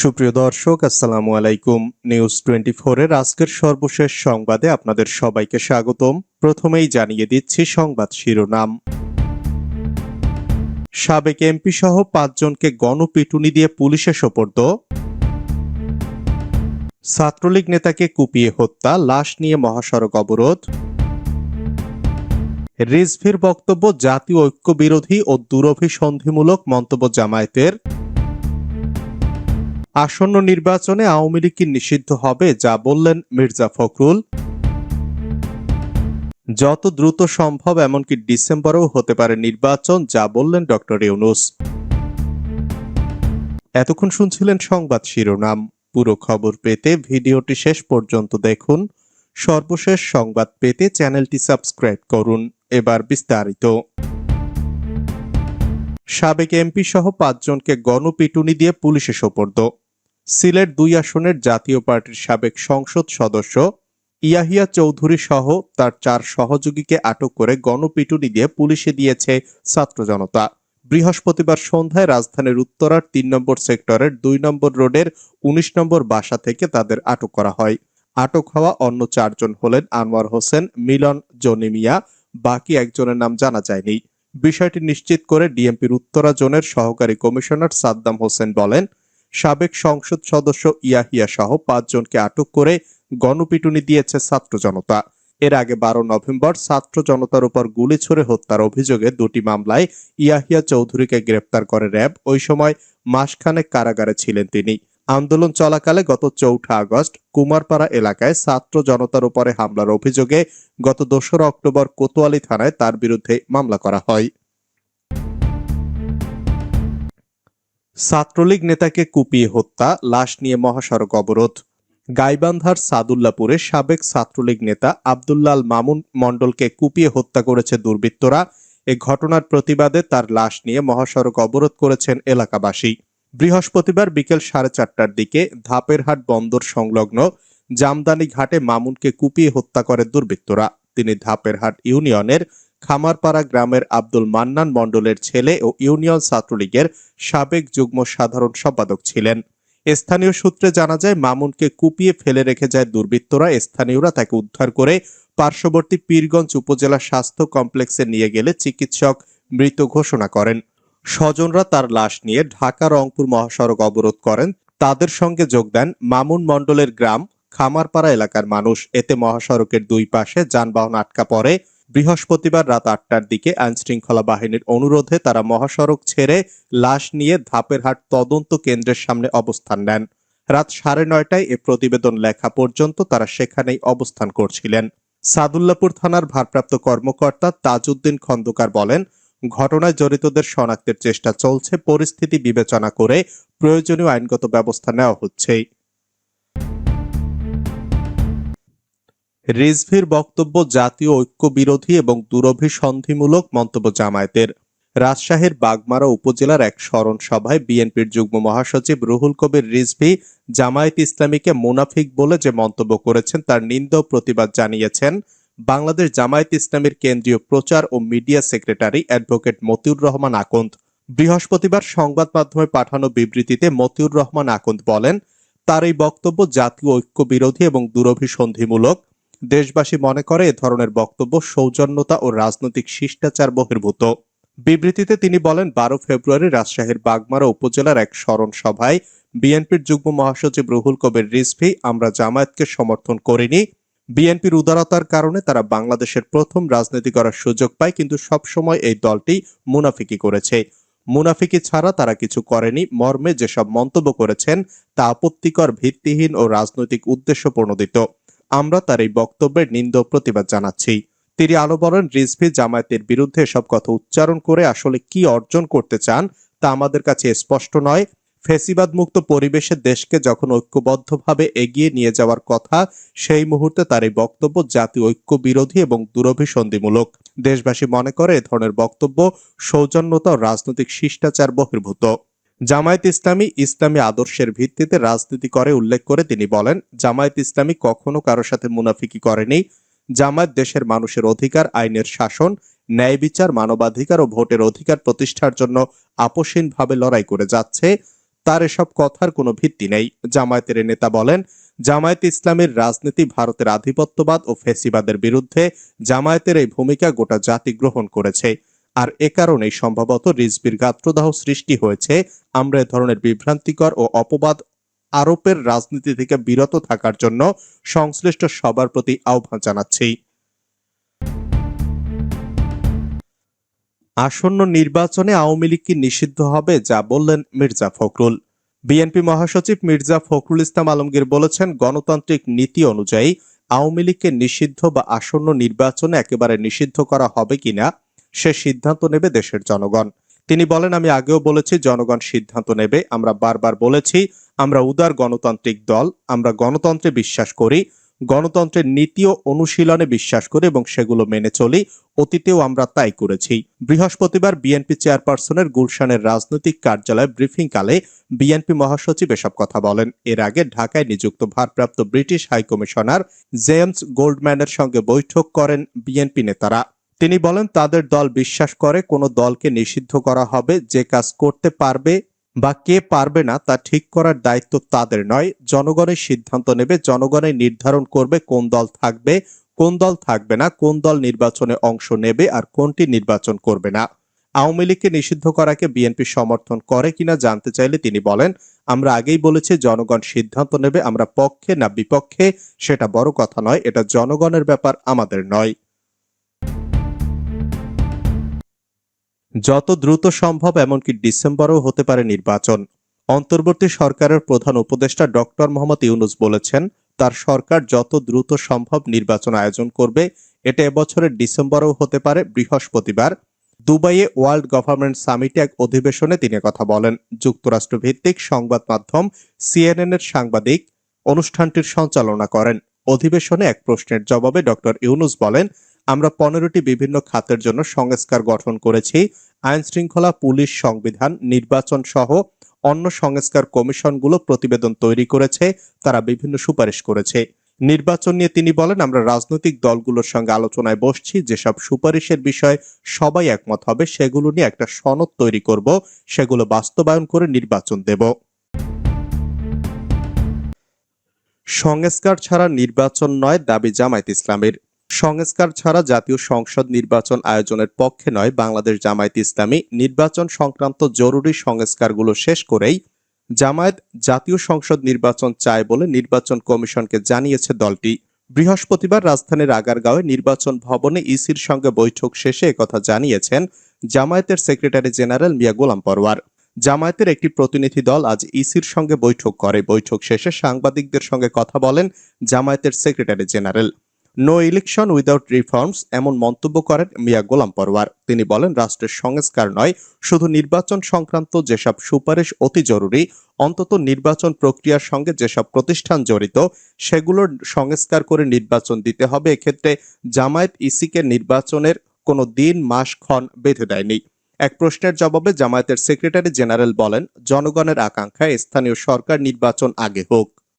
সুপ্রিয় দর্শক, আসসালামু আলাইকুম। নিউজ টোয়েন্টি এর আজকের সর্বশেষ সংবাদে আপনাদের সবাইকে স্বাগতম। প্রথমেই জানিয়ে দিচ্ছি সংবাদ শিরোনাম। সাবেক এমপি সহ পাঁচজনকে গণপিটুনি দিয়ে পুলিশে সোপর্দ। ছাত্রলীগ নেতাকে কুপিয়ে হত্যা, লাশ নিয়ে মহাসড়ক অবরোধ। রিজভির বক্তব্য, জাতীয় ঐক্য বিরোধী ও দুরভিসন্ধিমূলক মন্তব্য জামায়াতের। আসন্ন নির্বাচনে আওয়ামী লীগ কি নিষিদ্ধ হবে যা বললেন মির্জা ফখরুল? যত দ্রুত সম্ভব, এমনকি ডিসেম্বরেও হতে পারে নির্বাচন, যা বললেন ডক্টর ইউনুস। এতক্ষণ শুনছিলেন সংবাদ শিরোনাম। পুরো খবর পেতে ভিডিওটি শেষ পর্যন্ত দেখুন। সর্বশেষ সংবাদ পেতে চ্যানেলটি সাবস্ক্রাইব করুন। এবার বিস্তারিত। সাবেক এমপি সহ পাঁচজনকে গণপিটুনি দিয়ে পুলিশে সোপর্দ। সিলেট দুই আসনের জাতীয় পার্টির সাবেক সংসদ সদস্য ইয়াহিয়া চৌধুরী সহ তার চার সহযোগীকে আটক করে গণপিটুনি দিয়ে পুলিশে দিয়েছে ছাত্র জনতা। বৃহস্পতিবার সন্ধ্যায় রাজধানীর উত্তরার তিন নম্বর সেক্টরের দুই নম্বর রোডের উনিশ নম্বর বাসা থেকে তাদের আটক করা হয়। আটক হওয়া অন্য চারজন হলেন আনোয়ার হোসেন, মিলন জনিমিয়া বাকি একজনের নাম জানা যায়নি। বিষয়টি নিশ্চিত করে ডিএমপির উত্তরা জোনের সহকারী কমিশনার সাদ্দাম হোসেন বলেন সাবেক সংসদ সদস্য ইয়াহিয়া সহ পাঁচজনকে আটক করে গণপিটুনি দিয়েছে ছাত্র জনতা। এর আগে বারো নভেম্বর ছাত্র জনতার উপর গুলি ছুড়ে হত্যার অভিযোগে দুটি মামলায় ইয়াহিয়া চৌধুরীকে গ্রেপ্তার করে র্যাব। ওই সময় মাসখানেক কারাগারে ছিলেন তিনি। আন্দোলন চলাকালে গত চৌঠা আগস্ট কুমারপাড়া এলাকায় ছাত্র জনতার উপরে হামলার অভিযোগে গত দোসরা অক্টোবর কোতোয়ালি থানায় তার বিরুদ্ধে মামলা করা হয়। ছাত্রলীগ নেতাকে কুপিয়ে হত্যা, লাশ নিয়ে মহাসড়ক অবরোধ। গাইবান্ধার সাদুল্লাপুরে সাবেক ছাত্রলীগ নেতা আবদুল্লাল মামুন মণ্ডলকে কুপিয়ে হত্যা করেছে দুর্বৃত্তরা। এ ঘটনার প্রতিবাদে তার লাশ নিয়ে মহাসড়ক অবরোধ করেছেন এলাকাবাসী। বৃহস্পতিবার বিকেল সাড়ে চারটার দিকে ধাপেরহাট বন্দর সংলগ্ন জামদানি ঘাটে মামুনকে কুপিয়ে হত্যা করে দুর্বৃত্তরা। তিনি ধাপেরহাট ইউনিয়নের খামারপাড়া গ্রামের আব্দুল মান্নান মণ্ডলের ছেলে ও ইউনিয়ন ছাত্রলীগের সাবেক যুগ্ম সাধারণ সম্পাদক ছিলেন। স্থানীয় সূত্রে জানা যায়, মামুনকে কুপিয়ে ফেলে রেখে যায় দুর্বৃত্তরা। স্থানীয়রা তাকে উদ্ধার করে পার্শ্ববর্তী পীরগঞ্জ উপজেলা স্বাস্থ্য কমপ্লেক্সে নিয়ে গেলে চিকিৎসক মৃত ঘোষণা করেন। স্বজনরা তার লাশ নিয়ে ঢাকা রংপুর মহাসড়ক অবরোধ করেন। তাদের সঙ্গে যোগ দেন মামুন মণ্ডলের গ্রাম, খামারপাড়া এলাকার মানুষ। এতে মহাসড়কের দুই পাশে যানবাহন আটকা পড়ে। বৃহস্পতিবার রাত আটটার দিকে আইনশৃঙ্খলা বাহিনীর অনুরোধে তারা মহাসড়ক ছেড়ে লাশ নিয়ে ধাপেরহাট তদন্ত কেন্দ্রের সামনে অবস্থান নেন। রাত সাড়ে নয়টায় এ প্রতিবেদন লেখা পর্যন্ত তারা সেখানেই অবস্থান করছিলেন। সাদুল্লাপুর থানার ভারপ্রাপ্ত কর্মকর্তা তাজউদ্দিন খন্দকার বলেন, ঘটনায় জড়িতদের শনাক্তের চেষ্টা চলছে, পরিস্থিতি বিবেচনা করে প্রয়োজনীয় আইনগত ব্যবস্থা নেওয়া হচ্ছে রিজভির বক্তব্য জাতীয় ঐক্য বিরোধী এবং দুরভিসন্ধিমূলক মন্তব্য জামায়াতের। রাজশাহীর বাগমারা উপজেলার এক স্মরণ সভায় বিএনপির যুগ্ম মহাসচিব রুহুল কবির রিজভি জামায়াত ইসলামীকে মুনাফিক বলে যে মন্তব্য করেছেন তার নিন্দা প্রতিবাদ জানিয়েছেন বাংলাদেশ জামায়াত ইসলামীর কেন্দ্রীয় প্রচার ও media secretary advocate Motiur Rahman Akand. বৃহস্পতিবার সংবাদ মাধ্যমে পাঠানো বিবৃতিতে মতিউর রহমান আকন্দ বলেন, তার এই বক্তব্য জাতীয় ঐক্য বিরোধী এবং দুরভিসন্ধিমূলক দেশবাসী মনে করে এ ধরনের বক্তব্য সৌজন্যতা ও রাজনৈতিক শিষ্টাচার বহির্ভূত। বিবৃতিতে তিনি বলেন, বারো ফেব্রুয়ারি রাজশাহীর বাগমারা উপজেলার এক স্মরণ সভায় বিএনপির যুগ্ম মহাসচিব রুহুল কবির রিজভি, আমরা জামায়াতকে সমর্থন করিনি। বিএনপির উদারতার কারণে তারা বাংলাদেশের প্রথম রাজনীতি করার সুযোগ পায়, কিন্তু সবসময় এই দলটি মুনাফিকি করেছে। মুনাফিকি ছাড়া তারা কিছু করেনি। মর্মে যেসব মন্তব্য করেছেন, তা আপত্তিকর, ভিত্তিহীন ও রাজনৈতিক উদ্দেশ্য প্রণোদিত আমরা তার এই বক্তব্যের নিন্দ প্রতিবাদ জানাচ্ছি। তিনি আলো বলেন, রিজভি জামায়াতের বিরুদ্ধে সব কথা উচ্চারণ করে আসলে কি অর্জন করতে চান তা আমাদের কাছে স্পষ্ট নয়। ফেসিবাদ মুক্ত পরিবেশে দেশকে যখন ঐক্যবদ্ধভাবে এগিয়ে নিয়ে যাওয়ার কথা, সেই মুহূর্তে তার এই বক্তব্য জাতীয় ঐক্য বিরোধী এবং দুরভিসন্ধিমূলক। দেশবাসী মনে করে এ ধরনের বক্তব্য সৌজন্যতা ও রাজনৈতিক শিষ্টাচার বহির্ভূত। জামায়াত ইসলামী ইসলামী আদর্শের ভিত্তিতে রাজনীতি করে উল্লেখ করে তিনি বলেন, জামায়াত ইসলামী কখনো কারও সাথে মুনাফিকি করেনি। জামায়াত দেশের মানুষের অধিকার, আইনের শাসন, ন্যায় বিচার, মানবাধিকার ও ভোটের অধিকার প্রতিষ্ঠার জন্য আপোষহীনভাবে লড়াই করে যাচ্ছে। তার এসব কথার কোনো ভিত্তি নেই। জামায়াতের নেতা বলেন, জামায়াত ইসলামের রাজনীতি ভারতের আধিপত্যবাদ ও ফেসিবাদের বিরুদ্ধে জামায়াতের এই ভূমিকা গোটা জাতি গ্রহণ করেছে। আর এ কারণেই সম্ভবত রিজবির গাত্রদাহ সৃষ্টি হয়েছে। আমরা এ ধরনের বিভ্রান্তিকর ও অপবাদ আরোপের রাজনীতি থেকে বিরত থাকার জন্য সংশ্লিষ্ট সবার প্রতি আহ্বান জানাচ্ছি। আসন্ন নির্বাচনে আওয়ামী লীগ কি নিষিদ্ধ হবে, যা বললেন মির্জা ফখরুল। বিএনপি মহাসচিব মির্জা ফখরুল ইসলাম আলমগীর বলেছেন, গণতান্ত্রিক নীতি অনুযায়ী আওয়ামী লীগকে নিষিদ্ধ বা আসন্ন নির্বাচনে একেবারে নিষিদ্ধ করা হবে কিনা সে সিদ্ধান্ত নেবে দেশের জনগণ। তিনি বলেন, আমি আগেও বলেছি, জনগণ সিদ্ধান্ত নেবে। আমরা বারবার বলেছি, আমরা উদার গণতান্ত্রিক দল, আমরা গণতন্ত্রে বিশ্বাস করি, গণতন্ত্রের নীতি ও অনুশীলনে বিশ্বাস করি এবং সেগুলো মেনে চলি। অতীতেও আমরা তাই করেছি। বৃহস্পতিবার বিএনপি চেয়ারপারসনের গুলশানের রাজনৈতিক কার্যালয়ে ব্রিফিংকালে বিএনপি মহাসচিব এসব কথা বলেন। এর আগে ঢাকায় নিযুক্ত ভারপ্রাপ্ত ব্রিটিশ হাইকমিশনার জেমস গোল্ডম্যানের সঙ্গে বৈঠক করেন বিএনপি নেতারা। তিনি বলেন, তাদের দল বিশ্বাস করে কোনো দলকে নিষিদ্ধ করা হবে, যে কাজ করতে পারবে বা কে পারবে না তা ঠিক করার দায়িত্ব তাদের নয়। জনগণের সিদ্ধান্ত নেবে জনগণের নির্ধারণ করবে কোন দল থাকবে, কোন দল থাকবে না, কোন দল নির্বাচনে অংশ নেবে আর কোনটি নির্বাচন করবে না। আওয়ামী লীগকে নিষিদ্ধ করাকে বিএনপি সমর্থন করে কিনা জানতে চাইলে তিনি বলেন, আমরা আগেই বলেছি, জনগণ সিদ্ধান্ত নেবে, আমরা পক্ষে না বিপক্ষে, সেটা বড় কথা নয়, এটা জনগণের ব্যাপার, আমাদের নয়। যত দ্রুত সম্ভব, এমনকি ডিসেম্বরেও হতে পারে নির্বাচন। অন্তর্বর্তী সরকারের প্রধান উপদেষ্টা ডক্টর মোহাম্মদ ইউনুস বলেছেন, তার সরকার যত দ্রুত সম্ভব নির্বাচন আয়োজন করবে। এটা এবছরের ডিসেম্বরেও হতে পারে, বৃহস্পতিবার। দুবাইয়ে ওয়ার্ল্ড গভর্নমেন্ট সামিটে এক অধিবেশনে তিনি কথা বলেন। যুক্তরাষ্ট্র ভিত্তিক সংবাদ মাধ্যম সিএনএন এর সাংবাদিক অনুষ্ঠানটির সঞ্চালনা করেন। অধিবেশনে এক প্রশ্নের জবাবে ডক্টর ইউনুস বলেন, আমরা পনেরোটি বিভিন্ন খাতের জন্য সংস্কার গঠন করেছি। আইন শৃঙ্খলা পুলিশ সংবিধান, নির্বাচন সহ অন্য সংস্কার কমিশনগুলো প্রতিবেদন তৈরি করেছে, তারা বিভিন্ন সুপারিশ করেছে। নির্বাচন নিয়ে তিনি বলেন, আমরা রাজনৈতিক দলগুলোর সঙ্গে আলোচনায় বসছি, যেসব সুপারিশের বিষয়ে সবাই একমত হবে, সেগুলো নিয়ে একটা সনদ তৈরি করব, সেগুলো বাস্তবায়ন করে নির্বাচন দেব। সংস্কার ছাড়া নির্বাচন নয়, দাবি জামায়াত ইসলামের। সংস্কার ছাড়া জাতীয় সংসদ নির্বাচন আয়োজনের পক্ষে নয়। বাংলাদেশ জামায়াত ইসলামী নির্বাচন সংক্রান্ত জরুরি সংস্কারগুলো শেষ করেই জামায়াত জাতীয় সংসদ নির্বাচন চায় বলে নির্বাচন কমিশনকে জানিয়েছে দলটি। বৃহস্পতিবার রাজধানীর আগারগাঁওয়ে নির্বাচন ভবনে ইসির সঙ্গে বৈঠক শেষে একথা জানিয়েছেন জামায়াতের সেক্রেটারি জেনারেল মিয়া গোলাম পরওয়ার জামায়াতের একটি প্রতিনিধি দল আজ ইসির সঙ্গে বৈঠক করে। বৈঠক শেষে সাংবাদিকদের সঙ্গে কথা বলেন জামায়াতের secretary general. No election without reforms এমন মন্তব্য করেন মিয়া গোলাম পরওয়ার। তিনি বলেন, রাষ্ট্রের সংস্কার নয়, শুধু নির্বাচন সংক্রান্ত যেসব সুপারিশ অতি জরুরি, অন্তত নির্বাচন প্রক্রিয়ার সঙ্গে যেসব প্রতিষ্ঠান জড়িত, সেগুলোর সংস্কার করে নির্বাচন দিতে হবে। এক্ষেত্রে জামায়াত ইসিকে নির্বাচনের কোনো দিন, মাস, ক্ষণ বেঁধে দেয়নি। এক প্রশ্নের জবাবে জামায়াতের সেক্রেটারি জেনারেল বলেন, জনগণের আকাঙ্ক্ষায় স্থানীয় সরকার নির্বাচন আগে হোক।